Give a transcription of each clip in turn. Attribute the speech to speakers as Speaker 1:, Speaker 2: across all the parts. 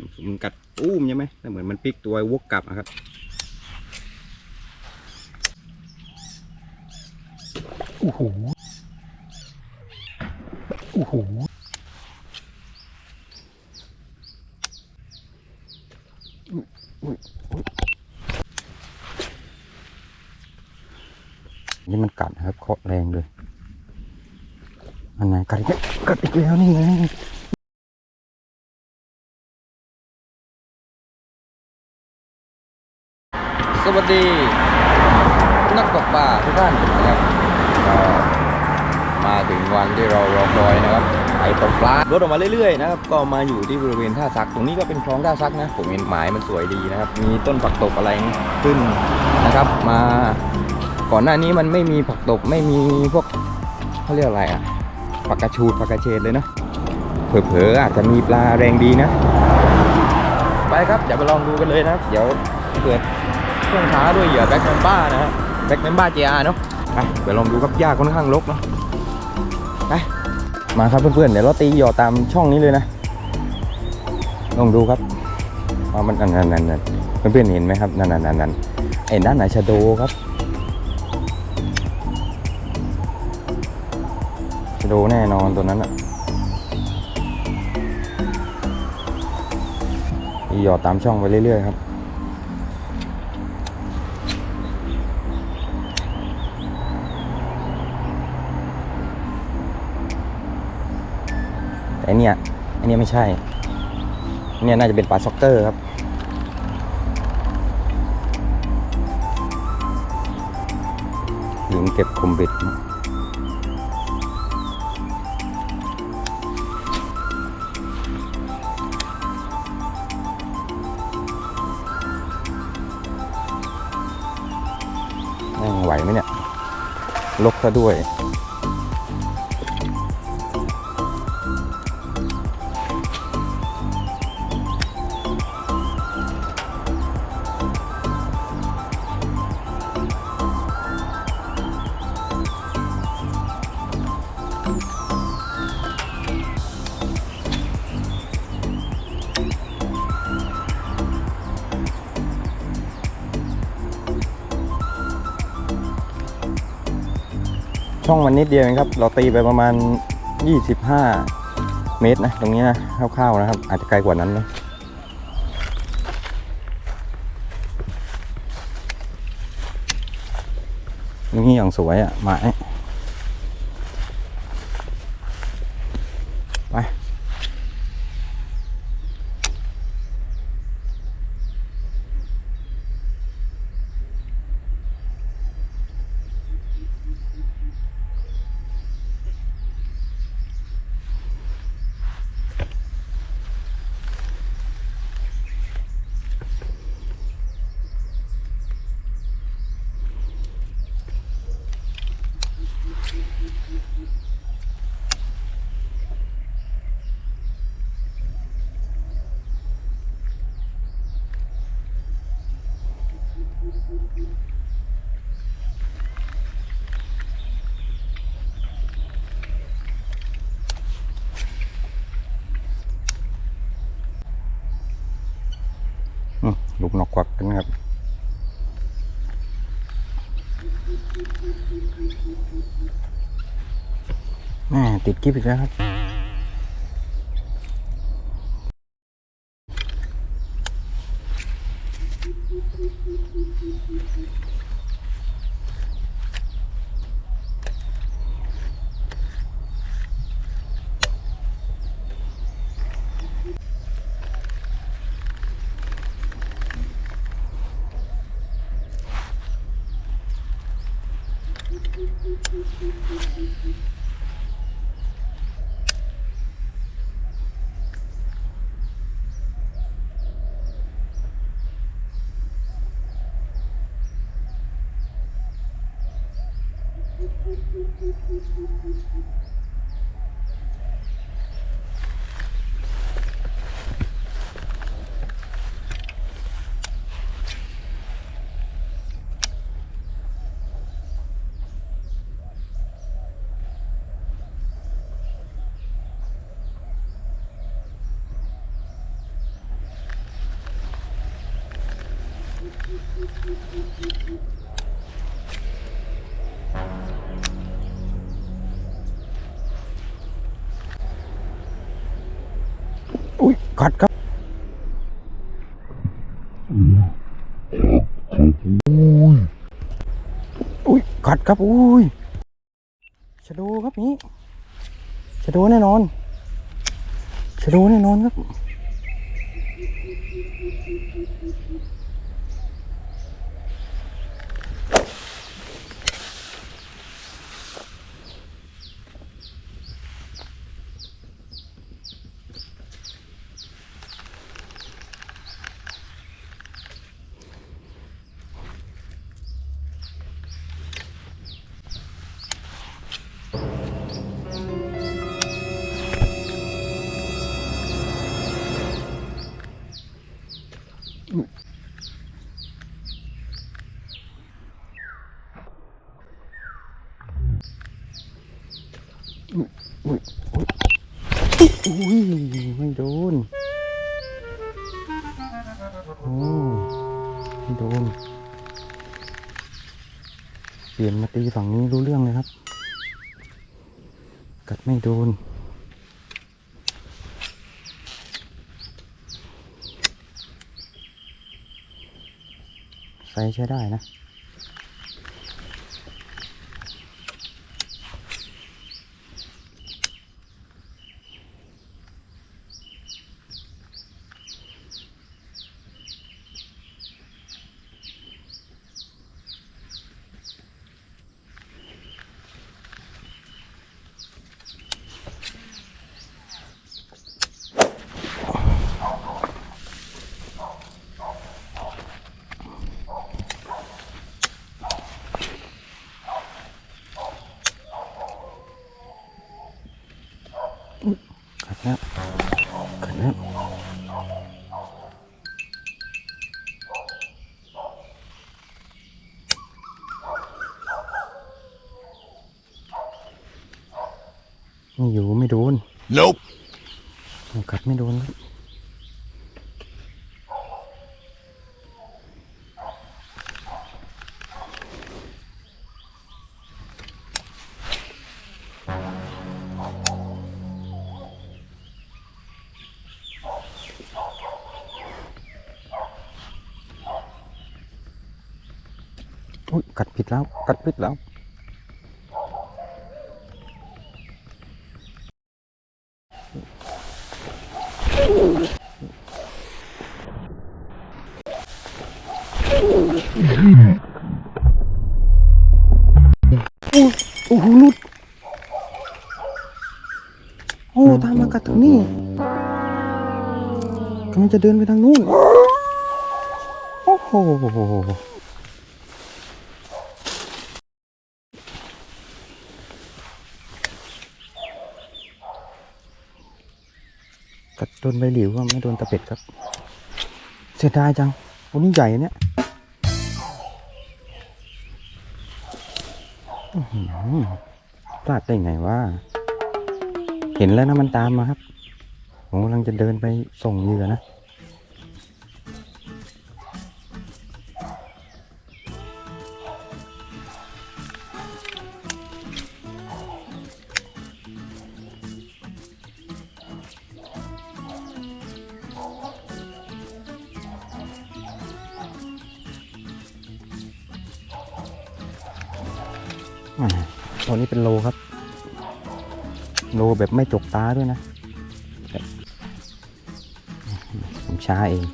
Speaker 1: ลูกเสร็จมันกัดอุ้มใช่ไหมแล้วเหมือนมันพลิกตัววกกลับอะครับโอ้โหโอ้โหนี่มันกัดครับเคาะแรงเลยอันไหนกัดอีกแล้วกัดอีกแล้วนี่ไง ดี นักตกปลาทุกท่านนะครับก็มาถึงวันที่เรารอคอยนะครับไปตกปลารถออกมาเรื่อยๆนะครับก็มาอยู่ที่บริเวณท่าซัก ตรงนี้ก็เป็นคลองท่าซักนะผมเห็นหมายมันสวยดีนะครับ มีต้นผักตบอะไรขึ้นนะครับ มาก่อนหน้านี้มันไม่มีผักตบไม่มีพวกเขาเรียกอะไรอะผักกระชูดผักกระเฉดเลยนะเผลอๆอาจจะมีปลาแรงดีนะ ไปครับเดี๋ยวไปลองดูกันเลยนะ เดี๋ยวเปิด ช่วงช้าด้วยเหยื่อแบ็กแมมบ้านะฮะแบ็กแมมบ้าเจอาเนาะไปเดี๋ยวลองดูครับหญ้าค่อนข้างรกเนาะไปมาครับเพื่อนๆเดี๋ยวเราตีเหยื่อตามช่องนี้เลยนะลองดูครับว่ามันนั่นนั่นนั่นเพื่อนๆเห็นไหมครับนั่นนั่นนั่นนั่นไอ้นั่นไหนชะโดครับชะโดแน่นอนตัวนั้นอะเหยื่อตามช่องไปเรื่อยๆครับ อันเนี่ยอันเนี้ยไม่ใช่อันเนี่ยน่าจะเป็นปลาซ็อกเกอร์ครับลืมเก็บคมบ็ดไหวไหมเนี่ย ลกซะด้วย ช่องมันนิดเดียวเองครับ เราตีไปประมาณ 25 เมตรนะ ตรงนี้นะคร่าวๆนะครับ อาจจะไกลกว่านั้นนะนี่อย่างสวยอะหมาย ลูกนกควักกันครับแม่ติดกิ๊บอีกแล้วครับ อุ้ยขัดครับอุ้ยขัดครับอุ้ยชะโดครับนี้ชะโดแน่นอนชะโดแน่นอนครับ เปลี่ยนมาตีฝั่งนี้รู้เรื่องเลยครับ กัดไม่โดนไฟใช้ได้นะ กัดแล้วกัดแล้วไม่อยู่ไม่โดน
Speaker 2: Nope.
Speaker 1: กัดไม่โดนครับอุ้ยกัดผิดแล้ว กัดผิดแล้ว โอ้โหหลุด โอ้ ตามมากัดถึงนี่กำลังจะเดินไปทางนู้น โอ้โห กัดโดนใบหลิวว่าไม่โดนตะเป็ดครับ เสียดายจังวันนี้ใหญ่เนี่ยพลาดได้ไงว่า ห็นแล้วนะมันตามมาครับ ผมกำลังจะเดินไปส่งเหยื่อนะอ่าตัวนี้เป็นโลครับ โลแบบไม่จกตาด้วยนะ ผมช้าเอง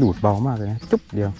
Speaker 1: ดูดเบามากเลยนะ จุ๊บเดียว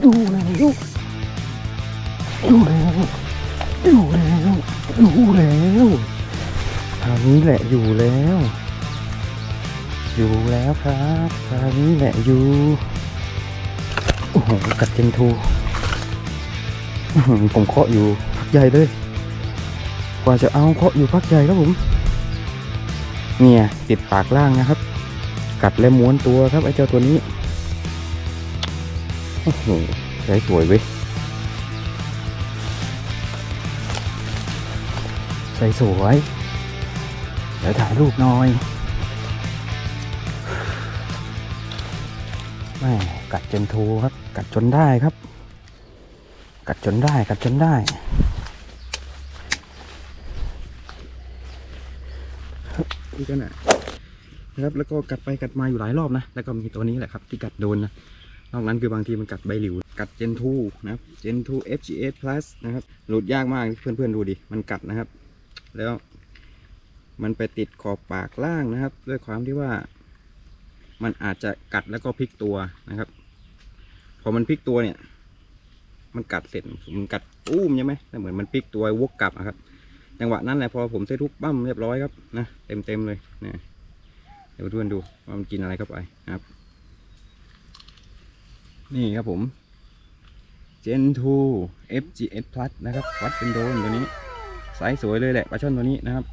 Speaker 2: อยู่แล้วอยู่แล้วอยู่แล้วอยู่แล้วทางนี้แหละอยู่แล้ว อยู่แล้วครับทางนี้แหละอยู่โอ้โหกัดเจนทูผมเคาะอยู่พักใหญ่เลยกว่าจะเอาเคาะอยู่พักใหญ่ครับผม เนี่ยติดปากล่างนะครับ กัดและม้วนตัวครับไอ้เจ้าตัวนี้ โอ้โหใช้สวยเว้ยใส่สวย เดี๋ยวถ่ายรูปหน่อยแม่กัดจนทูครับ กัดจนได้ครับ กัดจนได้ กัดจนได้ นี่ก็น่ะนะครับ แล้วก็กัดไปกัดมาอยู่หลายรอบนะ แล้วก็มีตัวนี้แหละครับ ที่กัดโดนนะ นอกนั้นคือบางทีมันกัดใบหลิว กัด Gen 2นะครับ Gen 2 FGS Plus นะครับ หลุดยากมากเพื่อนๆดูดิ มันกัดนะครับ แล้วมันไปติดขอบปากล่างนะครับ ด้วยความที่ว่ามันอาจจะกัดแล้วก็พลิกตัวนะครับ พอมันพลิกตัวเนี่ย มันกัดเสร็จมันกัดอุ้มใช่ไหมแล้วเหมือนมันพลิกตัววกกลับอะครับจังหวะนั้นแหละพอผมเซทุกปั้มเรียบร้อยครับนะเต็มเต็มๆเลยเนี่ยเดี๋ยวเพื่อนๆดูว่ามันกินอะไรเข้าไปนะครับ นี่ครับผม Gen 2 FGS Plus นะครับ วัดเป็นโดนตัวนี้ไซส์สวยเลยแหละปลาช่อนตัวนี้นะครับ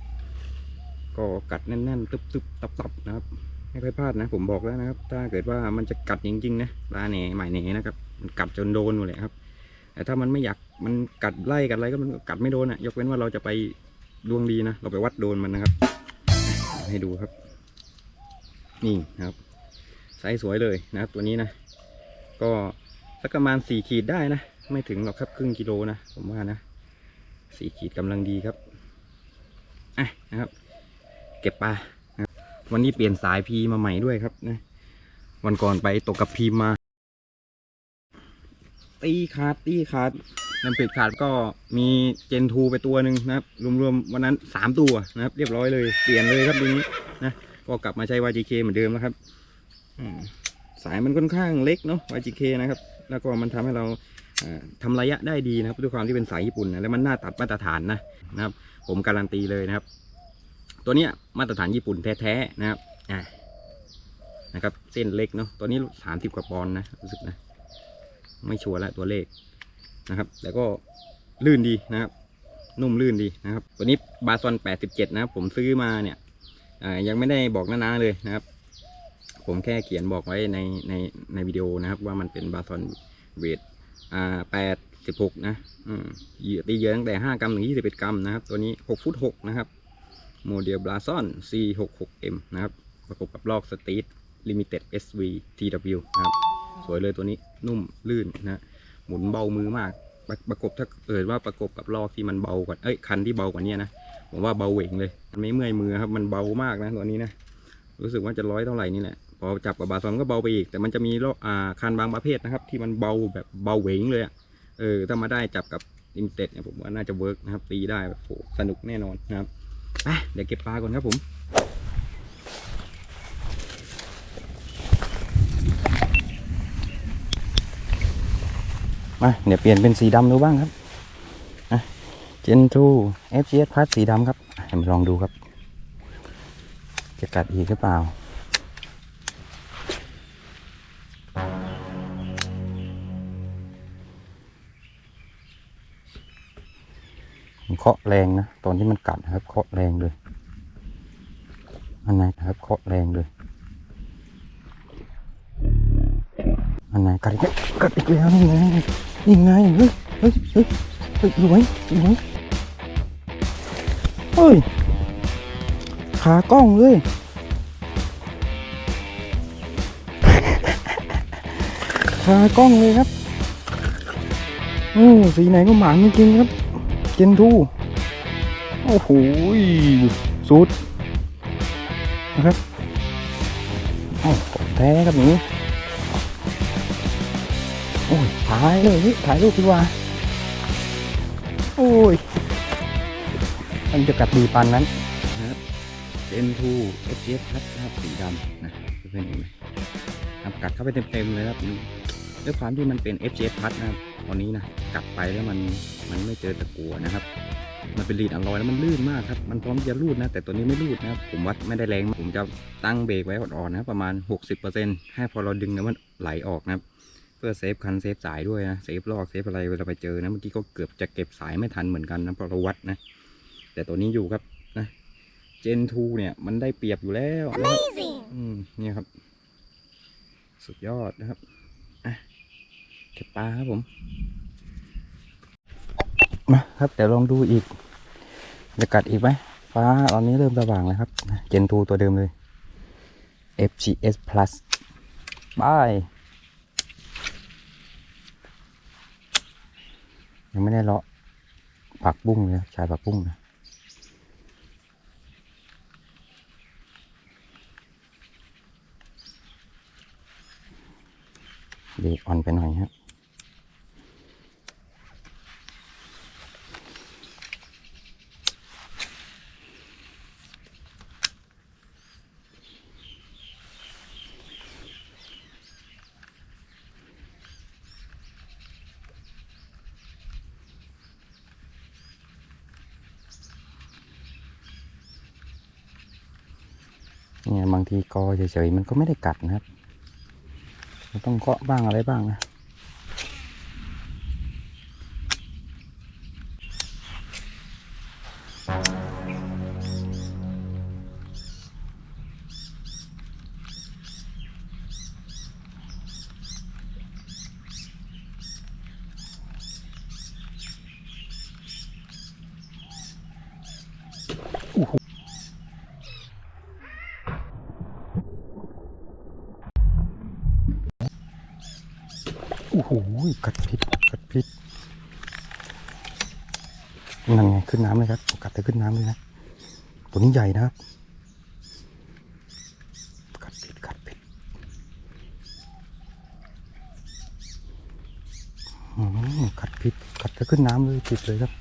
Speaker 2: ก็กัดแน่นๆ ตึบๆตับๆนะครับไม่ค่อยพลาดนะ ผมบอกแล้วนะครับ ถ้าเกิดว่ามันจะกัดจริงๆนะปลาเหน่หมายเหน่นะครับมันกัดจนโดนหมดเลยครับ แต่ถ้ามันไม่อยากมันกัดไล่กัดอะไรก็มันก็กัดไม่โดนอะยกเว้นว่าเราจะไปดวงดีนะเราไปวัดโดนมันนะครับ ให้ดูครับ นี่นะครับไซส์สวยเลยนะครับตัวนี้นะ ก็สักประมาณสี่ขีดได้นะ ไม่ถึงหรอกครับครึ่งกิโลนะ ผมว่านะสี่ขีดกำลังดีครับอะนะครับ เก็บปลาวันนี้เปลี่ยนสายพีมาใหม่ด้วยครับนะ วันก่อนไปตกกับพีมา ตีขาดตีขาดน้ำเป็ดขาดก็มีเจนทูไปตัวหนึ่งนะครับ รวมๆวันนั้นสามตัวนะครับ เรียบร้อยเลย เปลี่ยนเลยครับทีนี้นะ ก็กลับมาใช้ YGK เหมือนเดิมแล้วครับอืมายมันค่อนข้างเล็กเนาะ YGK นะครับ แล้วก็มันทำให้เราเอ่อทำระยะได้ดีนะครับด้วยความที่เป็นสายญี่ปุ่นนะแล้วมันน่าตัดมาตรฐานนะนะครับ ผมการันตีเลยนะครับ ตัวเนี้ยมาตรฐานญี่ปุ่นแท้ๆนะครับอ่านะครับ เส้นเล็กเนาะตัวนี้สามสิบกว่าปอนด์นะรู้สึกนะ ไม่ชัวร์ละตัวเลขนะครับแล้วก็ลื่นดีนะครับ นุ่มลื่นดีนะครับ ตัวนี้บาซอน 87 นะครับ ผมซื้อมาเนี่ยอ่ายังไม่ได้บอกนาๆเลยนะครับ ผมแค่เขียนบอกไว้ในในในวิดีโอนะครับ ว่ามันเป็นบาซอนเวทอ่าแปดสิบหกนะอืมเหยื่อตีเยื่อตั้งแต่ห้ากรัมถึงยี่สิบเอ็ดกรัมนะครับ ตัวนี้หกฟุตหกนะครับโมเดลบาซอน C หกหก M นะครับ ประกบกับลอกสตี t ลิมิเต็ด SV TW นะครับ สวยเลยตัวนี้นุ่มลื่นนะ หมุนเบามือมากประประกบถ้าเกิดว่าประกบกับลอกที่มันเบากว่า เอ้ย คันที่เบากว่านี้นะ ผมว่าเบาเหวงเลย มันไม่เมื่อยมือครับ มันเบามากนะตัวนี้นะ รู้สึกว่าจะร้อยเท่าไหร่นี่แหละ พอจับกับบาซอนก็เบาไปอีก แต่มันจะมีโรอ่าคันบางประเภทนะครับ ที่มันเบาแบบเบาเหวงเลยอะเออถ้ามาได้จับกับลิมเต็ดเนี่ยผมว่าน่าจะเวิร์กนะครับ ตีได้แบบโหสนุกแน่นอนนะครับไปเดี๋ยวเก็บปลาก่อนครับผมมาเดี๋ยวเปลี่ยนเป็นสีดำดูบ้างครับนะเจนทู FGS Plus สีดำครับมาลองดูครับจะกัดอีกหรือเปล่า เคาะแรงนะ ตอนที่มันกัดนะครับ เคาะแรงเลยอันไหนนะครับ เคาะแรงเลยอันไหนกัดอีกแล้วกัดอีกแล้วนี่ไงนี่ไงเฮ้ยเฮ้ยเฮ้ยเฮ้ยอยู่ไหมอยู่ไหมเฮ้ยขากล้องเลยขากล้องเลยครับโอ้สีไหนก็หมานจริงครับ เจนทูโอ้โหสุดนะครับโอ้แท้ครับหนูโอ้ยถ่ายเลยนี่ถ่ายรูปดีกว่า โอ้ย มันจะกัดดีปานนั้นนะครับเจนทูเอฟเอฟครับนะครับสีดำนะเพื่อนเห็นไหมกัดเข้าไปเต็มๆเลยครับ ด้วยความที่มันเป็น f อ f พัดนะครับ ตอนนี้นะกัดไปแล้วมันมันไม่เจอตะกัวนะครับ มันเป็นลีดอลลอยแล้วมันลื่นมากครับมันพร้อมจะรูดนะแต่ตัวนี้ไม่รูดนะครับผมวัดไม่ได้แรงผมจะตั้งเบรกไว้อ่อนๆนะประมาณ 60%ให้พอเราดึงแล้วมันไหลออกนะครับ เพื่อเซฟคันเซฟสายด้วยนะเซฟลอกเซฟอะไรเวลาไปเจอนะเมื่อกี้ก็เกือบจะเก็บสายไม่ทันเหมือนกันนะเพราะเราวัดนะ แต่ตัวนี้อยู่ครับนะเจนทูเนี่ยมันได้เปรียบอยู่แล้วนะครับอืมเนี่ยครับ สุดยอดนะครับอะ เก็บปลาครับผม มาครับเดี๋ยวลองดูอีกจะกัดอีกไหมฟ้าตอนนี้เริ่มสว่างแล้วครับเจนทูตัวเดิมเลย FGS Plus บายยังไม่ได้เลาะผักบุ้งเลยชายผักบุ้งนะเด็กอ่อนไปหน่อยครับ กอเฉยๆมันก็ไม่ได้กัดนะครับ มันต้องเคาะบ้างอะไรบ้างนะ โอ้โหกัดพิษกัดพิษนั่นไงขึ้นน้ำเลยครับกัดแต่ขึ้นน้ำเลยนะตัวนี้ใหญ่นะครับกัดพิษกัดพิษอืมกัดพิษกัดแต่ขึ้นน้ำเลยติดเลยครับ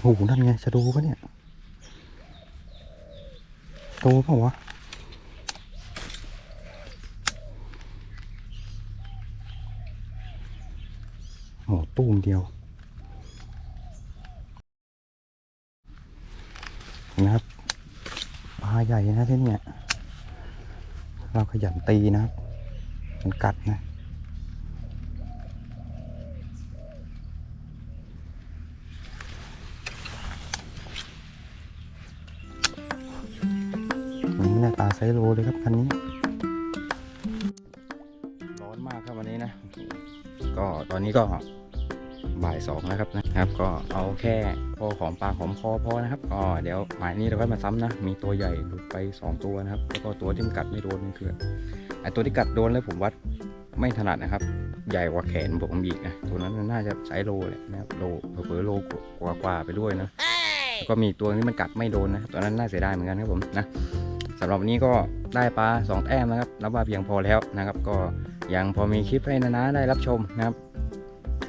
Speaker 2: โอ้โหนั่นไงจะดูปะเนี่ยโตเปล่าวะ ตู้มเดียวนะครับปลาใหญ่นะที่เนี่ยเราขยันตีนะครับ มันกัดนะนี่หน้าตาไซโลเลยครับคันนี้ ร้อนมากครับวันนี้นะ ก็ตอนนี้ก็ บ่ายสองแล้วครับนะครับ ก็เอาแค่พอของปลาของคอพอนะครับก็เดี๋ยวหมายนี้เราก็มาซ้ำนะมีตัวใหญ่หลุดไป 2 ตัวนะครับแล้วก็ตัวที่มันกัดไม่โดนนี่คือไอตัวที่กัดโดนแล้วผมวัดไม่ถนัดนะครับ ใหญ่กว่าแขนผมอีกนะตัวนั้นน่าจะไซส์โลแหละนะครับโลเผลอโลกว่ากว่าไปด้วยนะก็มีตัวที่มันกัดไม่โดนนะตัวนั้นน่าเสียดายเหมือนกันครับผมนะสำหรับวันนี้ก็ได้ปลาสองแต้มนะครับนับว่าเพียงพอแล้วนะครับ ก็ยังพอมีคลิปให้นะๆได้รับชมนะครับ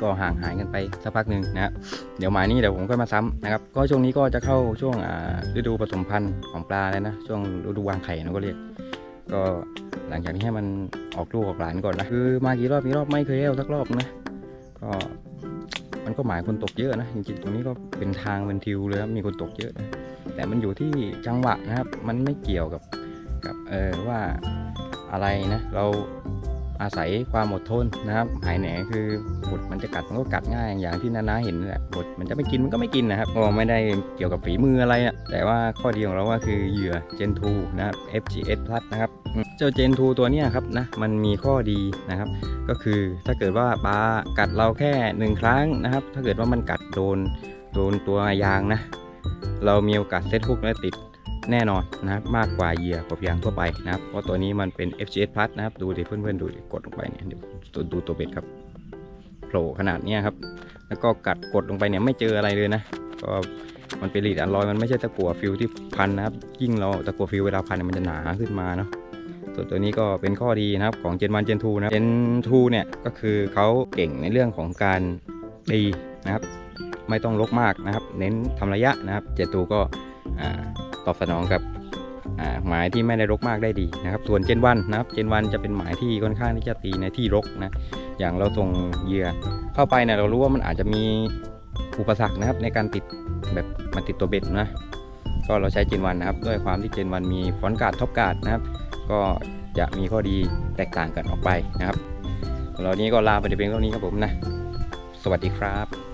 Speaker 2: ก็ห่างหายกันไปสักพักหนึ่งนะครับเดี๋ยวหมายนี้เดี๋ยวผมก็มาซ้ำนะครับ ก็ช่วงนี้ก็จะเข้าช่วงฤดูผสมพันธุ์ของปลาเลยนะ ช่วงฤดูวางไข่นะก็เรียก ก็หลังจากนี้ให้มันออกลูกออกหลานก่อนนะคือมากี่รอบกี่รอบไม่เคยแล้วสักรอบนะ ก็มันก็หมายคนตกเยอะนะจริงๆตรงนี้ก็เป็นทางเป็นทิวเลยครับมีคนตกเยอะนะแต่มันอยู่ที่จังหวะนะครับ มันไม่เกี่ยวกับกับเออว่าอะไรนะ เรา อาศัยความอดทนนะครับ หายแหนคือหมดมันจะกัดมันก็กัดง่ายอย่างที่นานาเห็นแหละหมดมันจะไม่กินมันก็ไม่กินนะครับก็ไม่ได้เกี่ยวกับฝีมืออะไรอะแต่ว่าข้อดีของเราก็คือเหยื่อ Gen 2นะครับ FGS Plus นะครับเจ้า Gen 2ตัวนี้ครับนะมันมีข้อดีนะครับ ก็คือถ้าเกิดว่าปลากัดเราแค่หนึ่งครั้งนะครับ ถ้าเกิดว่ามันกัดโดนโดนตัวยางนะ เรามีโอกาสเซตฮุกและติด แน่นอนนะครับมากกว่าเหยื่อกบยางทั่วไปนะครับเพราะตัวนี้มันเป็น FGS Plus นะครับดูดิเพื่อนๆดูดิกดลงไปเนี่ยเดี๋ยวดูตัวเบ็ดครับโผล่ขนาดเนี้ยครับ แล้วก็กัดกดลงไปเนี่ยไม่เจออะไรเลยนะก็มันเป็นลีดอันลอยมันไม่ใช่ตะกั่วฟิวที่พันนะครับยิ่งเราตะกั่วฟิวเวลาพันเนยมันจะหนาขึ้นมาเนาะส่วนตัวนี้ก็เป็นข้อดีนะครับของ Gen 1 Gen 2นะครับ Gen 2เนี่ยก็คือเขาเก่งในเรื่องของการตีนะครับ ไม่ต้องลกมากนะครับ เน้นทำระยะนะครับเจตูก็ ตอบสนองกับหมายที่ไม่ได้รกมากได้ดีนะครับ ส่วนเจนวันนะครับ เจนวันจะเป็นหมายที่ค่อนข้างที่จะตีในที่รกนะ อย่างเราส่งเหยื่อเข้าไปเนี่ยเรารู้ว่ามันอาจจะมีอุปสรรคนะครับในการติดแบบมาติดตัวเบ็ดนะ ก็เราใช้เจนวันนะครับ ด้วยความที่เจนวันมีฟอนต์การ์ดท็อปการ์ดนะครับ ก็จะมีข้อดีแตกต่างกันออกไปนะครับสำหรับวันนี้ก็ลาไปเพียงเท่านี้ครับผมนะ สวัสดีครับ